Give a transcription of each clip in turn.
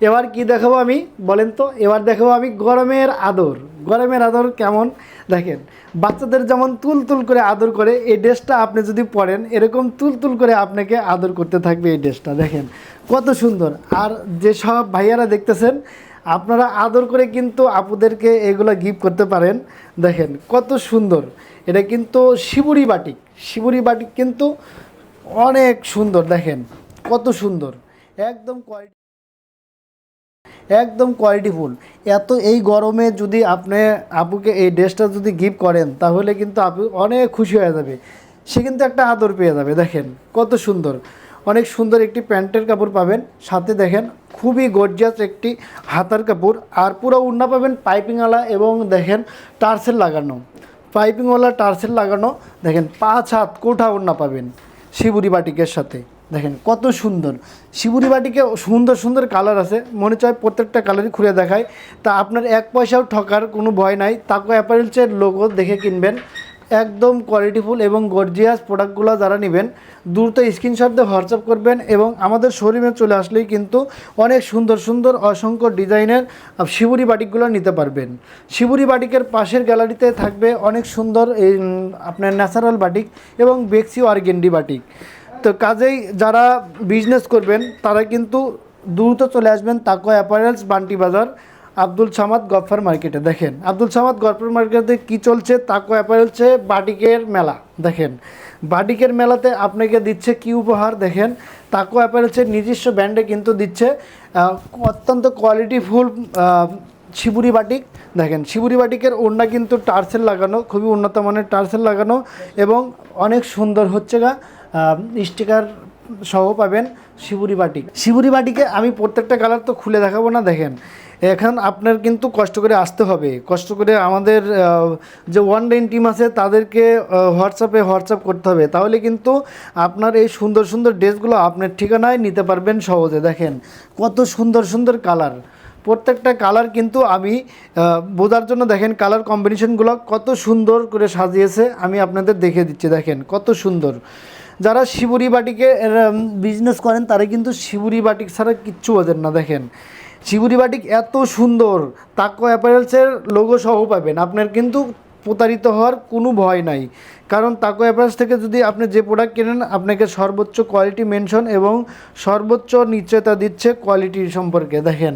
এবার কি দেখাবো আমি? বলেন তো, এবার দেখাবো আমি গরমের আদর। গরমের আদর কেমন? দেখেন, বাচ্চাদের যেমন তুল তুল করে আদর করে, এই ড্রেসটা আপনি যদি পরেন, এরকম তুল তুল করে আপনাকে আদর করতে থাকবে এই ড্রেসটা। দেখেন, কত সুন্দর। আর যে সব ভাইয়ারা দেখতেছেন, আপনারা আদর করে কিন্তু আপুদেরকে এগুলো গিফট করতে পারেন। দেখেন, কত সুন্দর। এটা কিন্তু শিবুরি বাটিক। শিবুরি বাটিক কিন্তু অনেক সুন্দর। দেখেন, কত সুন্দর। একদম কোয়ালিটি একদম কোয়ালিটিফুল এত এই গরমে যদি আপনি আপুকে এই ড্রেসটা যদি গিফট করেন, তাহলে কিন্তু আপু অনেক খুশি হয়ে যাবে। সে কিন্তু একটা আদর পেয়ে যাবে, দেখেন কত সুন্দর। অনেক সুন্দর একটি প্যান্টের কাপড় পাবেন, সাথে দেখেন খুবই গর্জিয়াস একটি হাতার কাপড়, আর পুরো উন্না পাবেন পাইপিংওয়ালা এবং দেখেন টার্সেল লাগানো। পাইপিংওয়ালা টার্সেল লাগানো, দেখেন পাঁচ হাত কোঠা উন্না পাবেন শিবুরি বাটিকের সাথে। দেখেন, কত সুন্দর। শিবুরি বাটিকে সুন্দর সুন্দর কালার আছে। মনে চায় প্রত্যেকটা কালারই খুলে দেখায়। তা আপনার এক পয়সাও ঠকার কোনো ভয় নাই। তাকে অ্যাপারেলসের লোগো দেখে কিনবেন। একদম কোয়ালিটিফুল এবং গর্জিয়াস প্রোডাক্টগুলো যারা নেবেন, দ্রুত স্ক্রিনশট দিয়ে হোয়াটসঅ্যাপ করবেন এবং আমাদের শোরুমে চলে আসলেই কিন্তু অনেক সুন্দর সুন্দর, অসংখ্য ডিজাইনের শিবুরি বাটিকগুলো নিতে পারবেন। শিবুরি বাটিকের পাশের গ্যালারিতে থাকবে অনেক সুন্দর, এই আপনার ন্যাচারাল বাটিক এবং বেক্সি অর্গেন্ডি বাটিক। তো কাজেই যারা বিজনেস করবেন, তারা কিন্তু দ্রুত চলে আসবেন তাকো অ্যাপারেলস বান্টি বাজার, আব্দুল সামাদ গফার মার্কেটে। দেখেন, আব্দুল সামাদ গফার মার্কেটে কি চলছে? তাকো অ্যাপারেলসে বাটিকের মেলা। দেখেন, বাটিকের মেলাতে আপনাকে দিচ্ছে কি উপহার? দেখেন, তাকো অ্যাপারেলসের নিজস্ব ব্র্যান্ডে কিন্তু দিচ্ছে অত্যন্ত কোয়ালিটিফুল শিবুরি বাটিক। দেখেন, শিবুরি বাটিকের ওড়না কিন্তু টার্সেল লাগানো, খুবই উন্নত মানের টার্সেল লাগানো এবং অনেক সুন্দর হচ্ছে গা স্টিকার সহ পাবেন শিবুরি বাটিক। শিবুরি বাটিকে আমি প্রত্যেকটা কালার তো খুলে দেখাবো না, দেখেন। এখন আপনার কিন্তু কষ্ট করে আসতে হবে। কষ্ট করে আমাদের যে ওয়ান লাইন টিম আছে, তাদেরকে হোয়াটসঅ্যাপে হোয়াটসঅ্যাপ করতে হবে। তাহলে কিন্তু আপনার এই সুন্দর সুন্দর ড্রেসগুলো আপনার ঠিকানায় নিতে পারবেন সহজে। দেখেন, কত সুন্দর সুন্দর কালার প্রত্যেকটা কালার কিন্তু আমি বোঝার জন্য দেখেন কালার কম্বিনেশনগুলো কত সুন্দর করে সাজিয়েছে, আমি আপনাদের দেখে দিচ্ছি, দেখেন কত সুন্দর। যারা শিবুরি বাটিকে বিজনেস করেন, তারা কিন্তু শিবুরি বাটিক ছাড়া কিচ্ছু বোঝেন না, দেখেন। শিবুরি বাটিক এত সুন্দর, তাকো অ্যাপারেলসের লোগো সহ পাবেন, আপনার কিন্তু প্রতারিত হওয়ার কোনো ভয় নাই। কারণ তাকো অ্যাপারেলস থেকে যদি আপনি যে প্রোডাক্ট কেনেন, আপনাকে সর্বোচ্চ কোয়ালিটি মেনশন এবং সর্বোচ্চ নিশ্চয়তা দিচ্ছে কোয়ালিটি সম্পর্কে, দেখেন।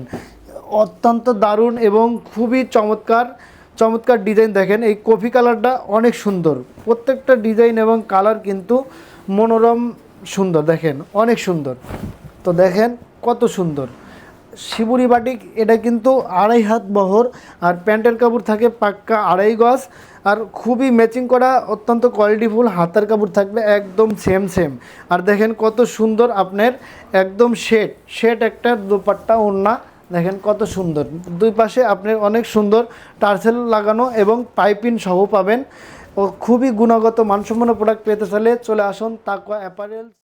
অত্যন্ত দারুণ এবং খুবই চমৎকার চমৎকার ডিজাইন দেখেন। এই কফি কালারটা অনেক সুন্দর। প্রত্যেকটা ডিজাইন এবং কালার কিন্তু মনোরম সুন্দর, দেখেন, অনেক সুন্দর। তো দেখেন কত সুন্দর। শিবুরি বাটিক, এটা কিন্তু আড়াই হাত বহর, আর প্যান্টের কাপড় থাকে পাক্কা আড়াই গজ, আর খুবই ম্যাচিং করা, অত্যন্ত কোয়ালিটিফুল হাতার কাপড় থাকবে একদম সেম সেম আর দেখেন কত সুন্দর আপনার, একদম শেড শেড একটা দুপাট্টা ওড়না দেখেন কত সুন্দর। দুই পাশে আপনি অনেক সুন্দর টার্সেল লাগানো এবং পাইপিন সহ পাবেন। ও খুবই গুণগত, মানসম্পন্ন প্রোডাক্ট পেতে চাইলে চলে আসুন তাকওয়া অ্যাপারেল